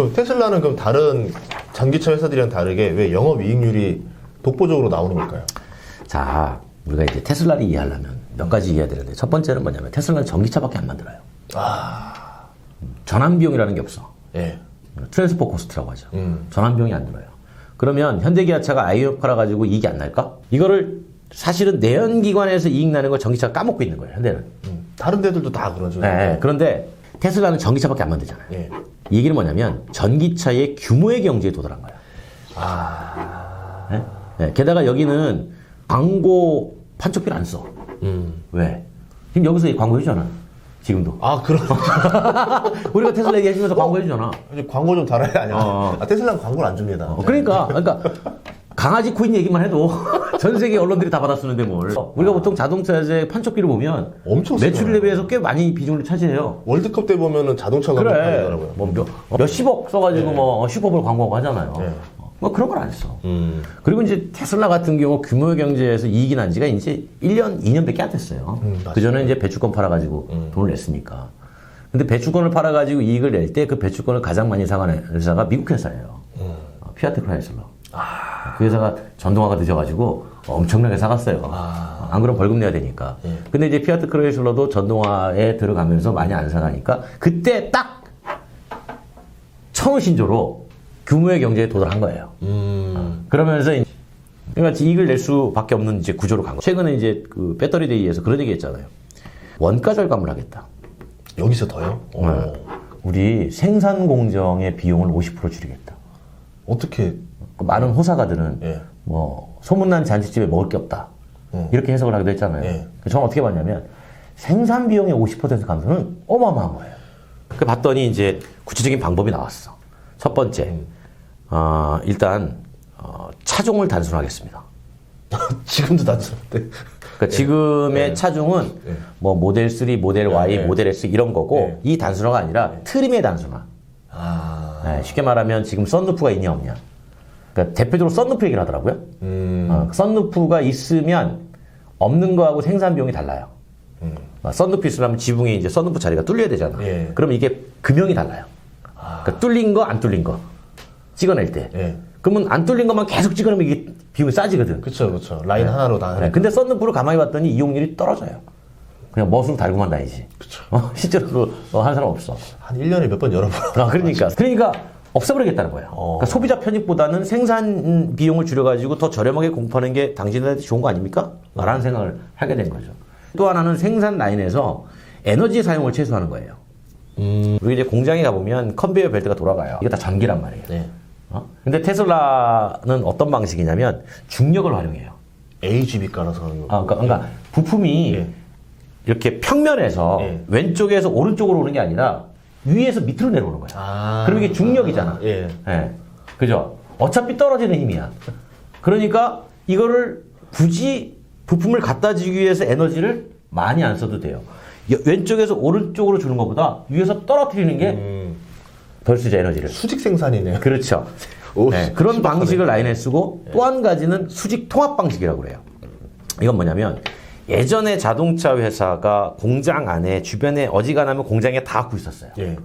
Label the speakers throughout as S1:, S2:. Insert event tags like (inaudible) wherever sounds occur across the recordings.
S1: 그럼 테슬라는 그럼 다른 전기차 회사들이랑 다르게 왜 영업 이익률이 독보적으로 나오는 걸까요?
S2: 자, 우리가 이제 테슬라를 이해하려면 몇 가지 이해해야 되는데 첫 번째는 뭐냐면 테슬라는 전기차밖에 안 만들어요.
S1: 아,
S2: 전환 비용이라는 게 없어.
S1: 예.
S2: 트랜스포 코스트라고 하죠.
S1: 음.
S2: 전환 비용이 안 들어요. 그러면 현대기아차가 아이오 팔아 가지고 이익이 안 날까? 이거를 사실은 내연기관에서 이익 나는 걸 전기차가 까먹고 있는 거예요. 현대는.
S1: 음, 다른 데들도 다 그러죠.
S2: 네, 그런데 테슬라는 전기차밖에 안 만들잖아요.
S1: 예.
S2: 이 얘기는 뭐냐면 전기차의 규모의 경제에 도달한 거야.
S1: 아,
S2: 네? 네, 게다가 여기는 광고 판촉비를 안 써.
S1: 음.
S2: 왜? 지금 여기서 이 광고 해주잖아. 지금도.
S1: 아, 그럼. (laughs)
S2: 우리가 테슬라 얘기해주면서 광고 해주잖아.
S1: 광고 좀 달아야 아니야.
S2: 어.
S1: 아, 테슬라는 광고를 안 줍니다.
S2: 어, 그러니까, 그러니까 강아지 코인 얘기만 해도 (laughs) 전 세계 언론들이 다 받아쓰는데 뭘. 우리가 보통 자동차의 판촉비를 보면
S1: 엄청
S2: 매출
S1: 쓰잖아요.
S2: 대비해서 꽤 많이 비중을 차지해요.
S1: 월드컵 때 보면은 자동차가
S2: 그래.
S1: 많더라고요.
S2: 뭐 몇, 몇십억 써가지고 뭐 슈퍼볼 광고하고 하잖아요.
S1: 네.
S2: 뭐 그런 걸 안 써.
S1: 음.
S2: 그리고 이제 테슬라 같은 경우 규모 경제에서 이익이 난 지가 이제 1년, 2년밖에 안 됐어요.
S1: 음, 맞아요.
S2: 그전에 이제 배추권 팔아가지고 돈을 냈으니까. 근데 배추권을 팔아가지고 이익을 낼 때 그 배추권을 가장 많이 사가는 회사가 미국 회사예요.
S1: 음.
S2: 어, 피아트 크라이슬러. 그 회사가 전동화가 늦어가지고 엄청나게 사갔어요.
S1: 아.
S2: 안 그러면 벌금 내야 되니까.
S1: 예.
S2: 근데 이제 피아트 크라이슬러도 전동화에 들어가면서 많이 안 사가니까 그때 딱 처음 신조로 규모의 경제에 도달한 거예요.
S1: 음.
S2: 그러면서 이제 그러니까 이익을 낼 수밖에 없는 이제 구조로 간 거예요. 최근에 이제 그 배터리 데이에서 그런 얘기 했잖아요. 원가 절감을 하겠다.
S1: 여기서 더요? 어.
S2: 우리 생산 공정의 비용을 50% 줄이겠다.
S1: 어떻게,
S2: 그 많은 호사가들은
S1: 예.
S2: 뭐 소문난 잔치집에 먹을 게 없다.
S1: 음.
S2: 이렇게 해석을 하기도 했잖아요.
S1: 예.
S2: 저는 어떻게 봤냐면 생산 비용의 50% 감소는 어마어마한 거예요. 그 봤더니 이제 구체적인 방법이 나왔어. 첫 번째,
S1: 음.
S2: 어, 일단 어, 차종을 단순화하겠습니다. (laughs)
S1: 지금도 단순한데.
S2: 그러니까 지금의 차종은
S1: 예.
S2: 뭐 모델 3, 모델 Y,
S1: 예.
S2: 모델 S 이런 거고
S1: 예.
S2: 이 단순화가 아니라 트림의 단순화.
S1: 아.
S2: 네, 쉽게 말하면 지금 썬루프가 있냐 없냐. 그러니까 대표적으로 썬루프 얘기를 하더라고요.
S1: 음.
S2: 어, 썬루프가 있으면 없는 거하고 생산 비용이 달라요.
S1: 음.
S2: 어, 썬루프 있으면 지붕에 이제 썬루프 자리가 뚫려야 되잖아.
S1: 예.
S2: 그럼 이게 금형이 달라요. 그러니까 뚫린 거, 안 뚫린 거. 찍어낼 때.
S1: 예.
S2: 그러면 안 뚫린 것만 계속 찍어내면 이게 비용이 싸지거든.
S1: 그쵸, 그쵸. 라인 하나로 다.
S2: 네, 근데 썬루프를 가만히 봤더니 이용률이 떨어져요. 그냥 멋으로 달고만 다니지.
S1: 그쵸.
S2: 어, 실제로 어, 한 사람 없어.
S1: 한 1년에 몇 번 열어봐.
S2: 아, 그러니까. 그러니까 없애버리겠다는 거예요.
S1: 어.
S2: 그러니까 소비자 편입보다는 생산 비용을 줄여가지고 더 저렴하게 공급하는 게 당신들한테 좋은 거 아닙니까? 라는 생각을 하게 된 거죠. 또 하나는 생산 라인에서 에너지 사용을 최소화하는 거예요.
S1: 음.
S2: 우리 이제 공장에 가보면 컨베이어 벨트가 돌아가요. 이게 다 전기란 말이에요.
S1: 네.
S2: 어? 근데 테슬라는 어떤 방식이냐면 중력을 활용해요.
S1: AGB 깔아서 하는 거.
S2: 아, 그러니까, 그러니까 부품이
S1: 예.
S2: 이렇게 평면에서
S1: 예.
S2: 왼쪽에서 오른쪽으로 오는 게 아니라 위에서 밑으로 내려오는 거야.
S1: 아.
S2: 그럼 이게 중력이잖아.
S1: 예.
S2: 예. 그죠? 어차피 떨어지는 힘이야. 그러니까 이거를 굳이 부품을 갖다 주기 위해서 에너지를 많이 안 써도 돼요. 여- 왼쪽에서 오른쪽으로 주는 것보다 위에서 떨어뜨리는 게덜
S1: 음.
S2: 쓰죠, 에너지를.
S1: 수직 생산이네요.
S2: 그렇죠.
S1: 오,
S2: 네, 그런. 방식을 라인에 쓰고 또한 가지는 수직 통합 방식이라고 그래요. 이건 뭐냐면 예전에 자동차 회사가 공장 안에 주변에 어지간하면 공장에 다 갖고 있었어요.
S1: 예.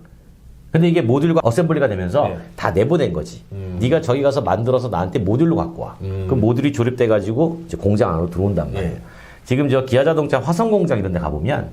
S2: 근데 이게 모듈과 어셈블리가 되면서
S1: 네.
S2: 다 내보낸 거지.
S1: 음.
S2: 네가 저기 가서 만들어서 나한테 모듈로 갖고 와.
S1: 음.
S2: 그 모듈이 조립돼 가지고 이제 공장 안으로 들어온단 말이에요.
S1: 예.
S2: 지금 저 기아 자동차 화성 공장 이런 데 가보면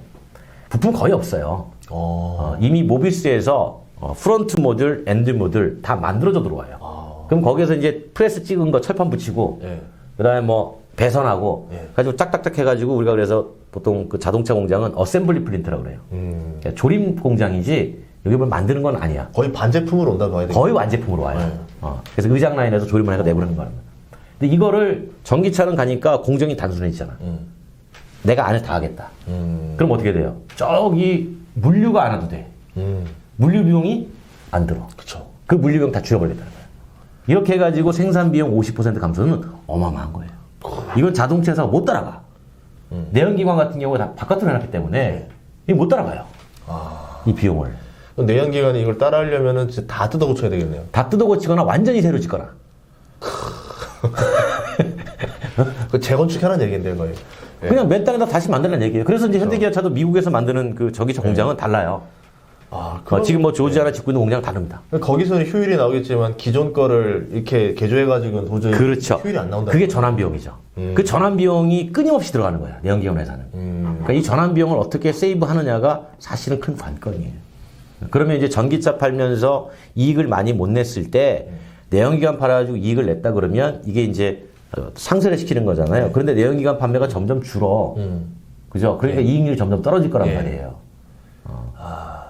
S2: 부품 거의 없어요.
S1: 어.
S2: 어, 이미 모비스에서 어, 프론트 모듈, 엔드 모듈 다 만들어져 들어와요.
S1: 아.
S2: 그럼 거기에서 이제 프레스 찍은 거 철판 붙이고
S1: 예.
S2: 그다음에 뭐 배선하고
S1: 예.
S2: 가지고 짝짝짝 해가지고 우리가 그래서 보통 그 자동차 공장은 어셈블리 플린트라고 그래요.
S1: 음.
S2: 그러니까 조림 공장이지 여기 뭘 만드는 건 아니야.
S1: 거의 반제품으로 온다고 봐야 되겠
S2: 거의 완제품으로 와요.
S1: 네.
S2: 어, 그래서 의장 라인에서 조립을 해서 내보내는 거야. 근데 이거를 전기차는 가니까 공정이 단순해지잖아.
S1: 음.
S2: 내가 안에 다 하겠다.
S1: 음.
S2: 그럼 어떻게 돼요? 저기 물류가 안 와도 돼.
S1: 음.
S2: 물류 비용이 안 들어.
S1: 그쵸.
S2: 그 물류 비용 다 줄여버린다는 거예요. 이렇게 해가지고 생산 비용 50% 감소는 어마어마한 거예요. 이건 자동차 회사가 못 따라가.
S1: 음.
S2: 내연기관 같은 경우에 다 바깥으로 해놨기 때문에 이게 못 따라가요.
S1: 아.
S2: 이 비용을.
S1: 내연기관이 이걸 따라하려면은 진짜 다 뜯어 고쳐야 되겠네요.
S2: 다 뜯어 고치거나 완전히 새로 짓거나. (laughs)
S1: 그 재건축하는 얘기인데요, 거의. 예.
S2: 그냥 맨 땅에다 다시 만들라는 얘기예요. 그래서 이제 현대기아차도 미국에서 만드는 그 전기차 공장은 달라요.
S1: 아,
S2: 어,
S1: 그럼-
S2: 지금 뭐 조지아나 짓고 있는 공장은 다릅니다.
S1: 거기서는 효율이 나오겠지만 기존 거를 이렇게 개조해가지고는 도저히
S2: 그렇죠.
S1: 효율이 안 나온다.
S2: 그게 전환 비용이죠.
S1: 음.
S2: 그 전환 비용이 끊임없이 들어가는 거야. 내연기관 회사는.
S1: 음.
S2: 그러니까 이 전환 비용을 어떻게 세이브하느냐가 사실은 큰 관건이에요. 그러면 이제 전기차 팔면서 이익을 많이 못 냈을 때 내연기관 팔아가지고 이익을 냈다 그러면 이게 이제 어, 상세를 시키는 거잖아요. 그런데 내연기관 판매가 점점 줄어.
S1: 음.
S2: 그죠? 그러니까 이익률이 점점 떨어질 거란
S1: 예.
S2: 말이에요. 어.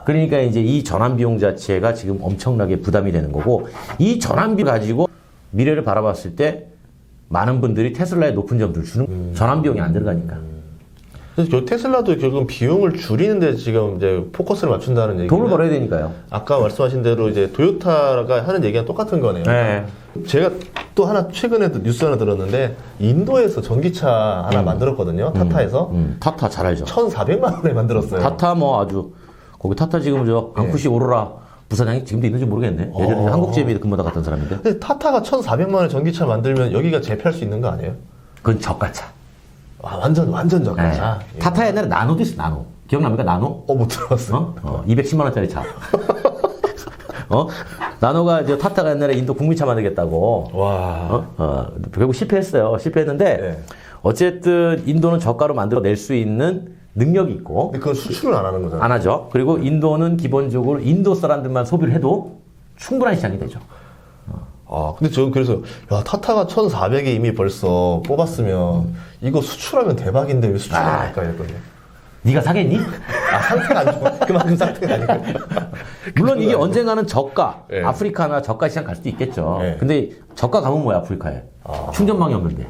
S2: 그러니까 이제 이 전환 비용 자체가 지금 엄청나게 부담이 되는 거고 이 전환 비 가지고 미래를 바라봤을 때 많은 분들이 테슬라에 높은 점수를 주는 전환 비용이 안 들어가니까
S1: 그래서 테슬라도 결국은 비용을 줄이는데 지금 이제 포커스를 맞춘다는 얘기.
S2: 돈을 벌어야 되니까요.
S1: 아까 말씀하신 대로 이제 도요타가 하는 얘기랑 똑같은 거네요.
S2: 네.
S1: 제가 또 하나 최근에 도 뉴스 하나 들었는데 인도에서 전기차 하나 만들었거든요. 타타에서
S2: 음, 타타 잘 알죠.
S1: 1,400만 원에 만들었어요.
S2: 타타 뭐 아주 거기 타타 지금 저 강푸시 오로라 부사장이 지금도 있는지 모르겠네. 예전에
S1: 어.
S2: 한국제비에 근무하다 갔던 사람인데
S1: 근데 타타가 1,400만 원에 전기차 만들면 여기가 재패할 수 있는 거 아니에요?
S2: 그건 저가차.
S1: 아, 완전 완전
S2: 네.
S1: 저가차.
S2: 타타 옛날에 나노도 있어 나노. 기억납니까 나노?
S1: 어, 못 들어봤어요.
S2: 어? 어 210만 원짜리 차. (laughs) 어? 나노가 이제 타타가 옛날에 인도 국민차 만들겠다고.
S1: 와.
S2: 어? 어, 결국 실패했어요. 실패했는데
S1: 네.
S2: 어쨌든 인도는 저가로 만들어낼 수 있는 능력이 있고
S1: 근데 그건 수출을 안 하는 거잖아요.
S2: 안 하죠. 그리고 인도는 기본적으로 인도 사람들만 소비를 해도 충분한 시장이 되죠.
S1: 아, 근데 저는 그래서, 야, 타타가 1,400에 이미 벌써 뽑았으면, 이거 수출하면 대박인데 왜 수출 안
S2: 아.
S1: 할까 했거든요.
S2: 네가 사겠니?
S1: 아, 상태가 안 좋아. 그만큼 상태가 아니고. (laughs)
S2: 물론 이게 언젠가는 저가
S1: 예.
S2: 아프리카나 저가 시장 갈 수도 있겠죠.
S1: 예.
S2: 근데 저가 가면 뭐야 아프리카에 충전망이 없는데.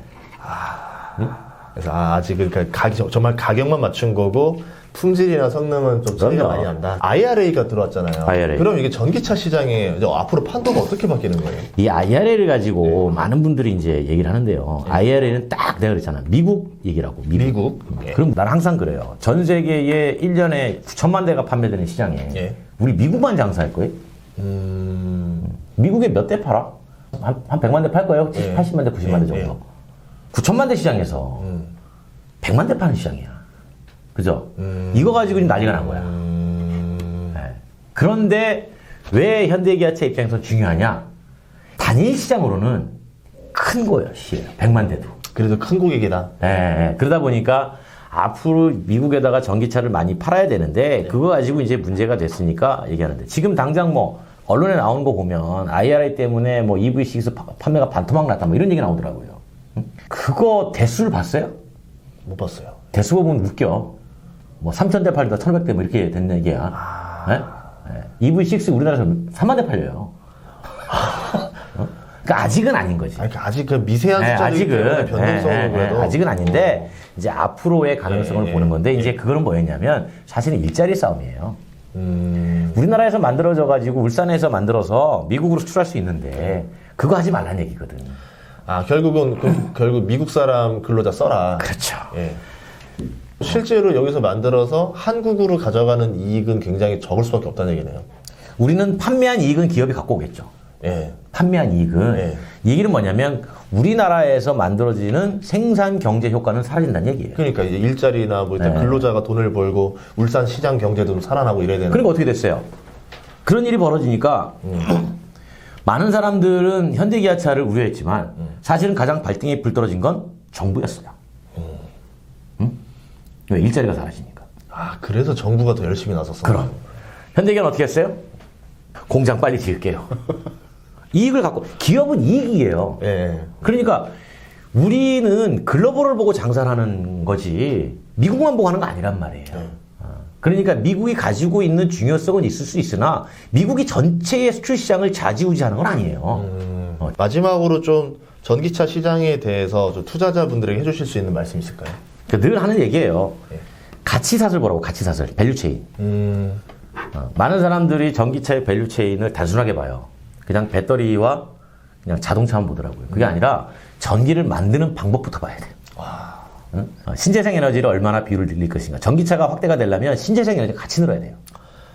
S1: 그래서, 아, 아직 그러니까 가격, 정말 가격만 맞춘 거고, 품질이나 성능은 좀 차이가
S2: 그럼요.
S1: 많이 난다. IRA가 들어왔잖아요.
S2: IRA.
S1: 그럼 이게 전기차 시장에 이제 앞으로 판도가 어떻게 바뀌는 거예요?
S2: 이 IRA를 가지고 많은 분들이 이제 얘기를 하는데요. IRA는 딱 내가 그랬잖아. 미국 얘기라고. 미국.
S1: 미국. 예.
S2: 그럼 난 항상 그래요. 전 세계에 1년에 9천만 대가 판매되는 시장에
S1: 예.
S2: 우리 미국만 장사할 거예요?
S1: 음,
S2: 미국에 몇 대 팔아? 한, 한 100만 대 팔 거예요? 70,
S1: 예.
S2: 80만 대, 90만 대
S1: 예,
S2: 정도. 9천만 대 시장에서
S1: 음.
S2: 100만 대 파는 시장이야. 그죠?
S1: 음.
S2: 이거 가지고 지금 난리가 난 거야.
S1: 음,
S2: 네. 그런데 왜 현대기아차 입장에서 중요하냐? 단일 시장으로는 큰 거예요, 시에 100만 대도.
S1: 그래도 큰 고객이다.
S2: 예, 예. 그러다 보니까 앞으로 미국에다가 전기차를 많이 팔아야 되는데 그거 가지고 이제 문제가 됐으니까 얘기하는데 지금 당장 뭐 언론에 나오는 거 보면 IRA 때문에 뭐 EV6 파- 판매가 반토막 났다 뭐 이런 얘기 나오더라고요. 응? 그거 대수를 봤어요?
S1: 못 봤어요.
S2: 대수 보면 웃겨. 뭐 3,000대 팔리다 1,500대 뭐 이렇게 됐는 얘기야. 예? 예. EV6 우리나라에서 3만 대 팔려요. (laughs) 어? 그러니까 아직은 아닌 거지.
S1: 아니, 그러니까 아직 그 미세한
S2: 네, 아직은 예, 예,
S1: 그래도
S2: 예, 아직은 아닌데 이제 앞으로의 가능성을
S1: 예, 예,
S2: 보는 건데 이제 그거는 뭐였냐면 사실은 일자리 싸움이에요.
S1: 음,
S2: 우리나라에서 만들어져 가지고 울산에서 만들어서 미국으로 수출할 수 있는데 그거 하지 말라는 얘기거든.
S1: 아 결국은 그, 결국 미국 사람 근로자 써라.
S2: 그렇죠.
S1: 예. 실제로 여기서 만들어서 한국으로 가져가는 이익은 굉장히 적을 수밖에 없다는 얘기네요.
S2: 우리는 판매한 이익은 기업이 갖고 오겠죠.
S1: 예.
S2: 판매한 이익은
S1: 예.
S2: 이 얘기는 뭐냐면 우리나라에서 만들어지는 생산 경제 효과는 사라진다는 얘기예요.
S1: 그러니까 이제 일자리나 뭐 일단
S2: 네.
S1: 근로자가 돈을 벌고 울산 시장 경제도 좀 살아나고 이래야 되는.
S2: 그러니까 어떻게 됐어요? 그런 일이 벌어지니까 많은 사람들은 현대기아차를 우려했지만 사실은 가장 발등에 불 떨어진 건 정부였어요. 응? 왜 일자리가 사라지니까.
S1: 아 그래서 정부가 더 열심히 나섰어.
S2: 그럼 현대기아는 어떻게 했어요? 공장 빨리 지을게요. (laughs) 이익을 갖고 기업은 이익이에요.
S1: 예.
S2: 그러니까 우리는 글로벌을 보고 장사를 하는 거지 미국만 보고 하는 거 아니란 말이에요. 어. 그러니까 미국이 가지고 있는 중요성은 있을 수 있으나 미국이 전체의 수출 시장을 좌지우지하는 건 아니에요.
S1: 음,
S2: 어.
S1: 마지막으로 좀 전기차 시장에 대해서 좀 투자자분들에게 해주실 수 있는 말씀 있을까요?
S2: 그늘 하는 얘기예요.
S1: 예.
S2: 가치사슬 보라고 가치사슬 밸류체인.
S1: 음,
S2: 어, 많은 사람들이 전기차의 밸류체인을 단순하게 봐요. 그냥 배터리와 그냥 자동차만 보더라고요. 그게 아니라 전기를 만드는 방법부터 봐야 돼요. 응? 어, 신재생 에너지를 얼마나 비율을 늘릴 것인가. 전기차가 확대가 되려면 신재생 에너지가 같이 늘어야 돼요.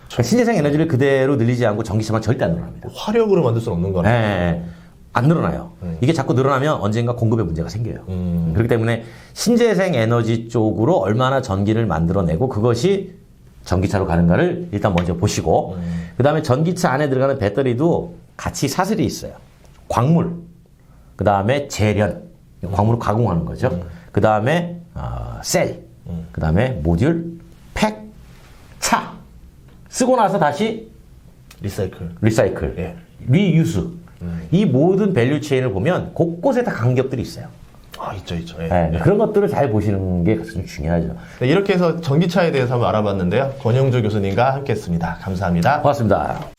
S2: 그러니까 신재생 에너지를 그대로 늘리지 않고 전기차만 절대 안 늘어납니다.
S1: 화력으로 만들 수는 없는
S2: 예,
S1: 거네.
S2: 예, 예. 안 늘어나요. 이게 자꾸 늘어나면 언젠가 공급에 문제가 생겨요. 그렇기 때문에 신재생 에너지 쪽으로 얼마나 전기를 만들어내고 그것이 전기차로 가는가를 일단 먼저 보시고 그 다음에 전기차 안에 들어가는 배터리도 같이 사슬이 있어요. 광물, 그 다음에 재련, 광물을 가공하는 거죠. 그 다음에 어, 셀, 그 다음에 모듈, 팩, 차 쓰고 나서 다시
S1: 리사이클.
S2: 리사이클,
S1: 예.
S2: 리유스 이 모든 밸류 체인을 보면 곳곳에 다 간격들이 있어요.
S1: 아, 있죠, 있죠. 예.
S2: 예, 그런 것들을 잘 보시는 게 가장 중요하죠.
S1: 네, 이렇게 해서 전기차에 대해서 한번 알아봤는데요. 권영조 교수님과 함께 했습니다. 감사합니다.
S2: 고맙습니다.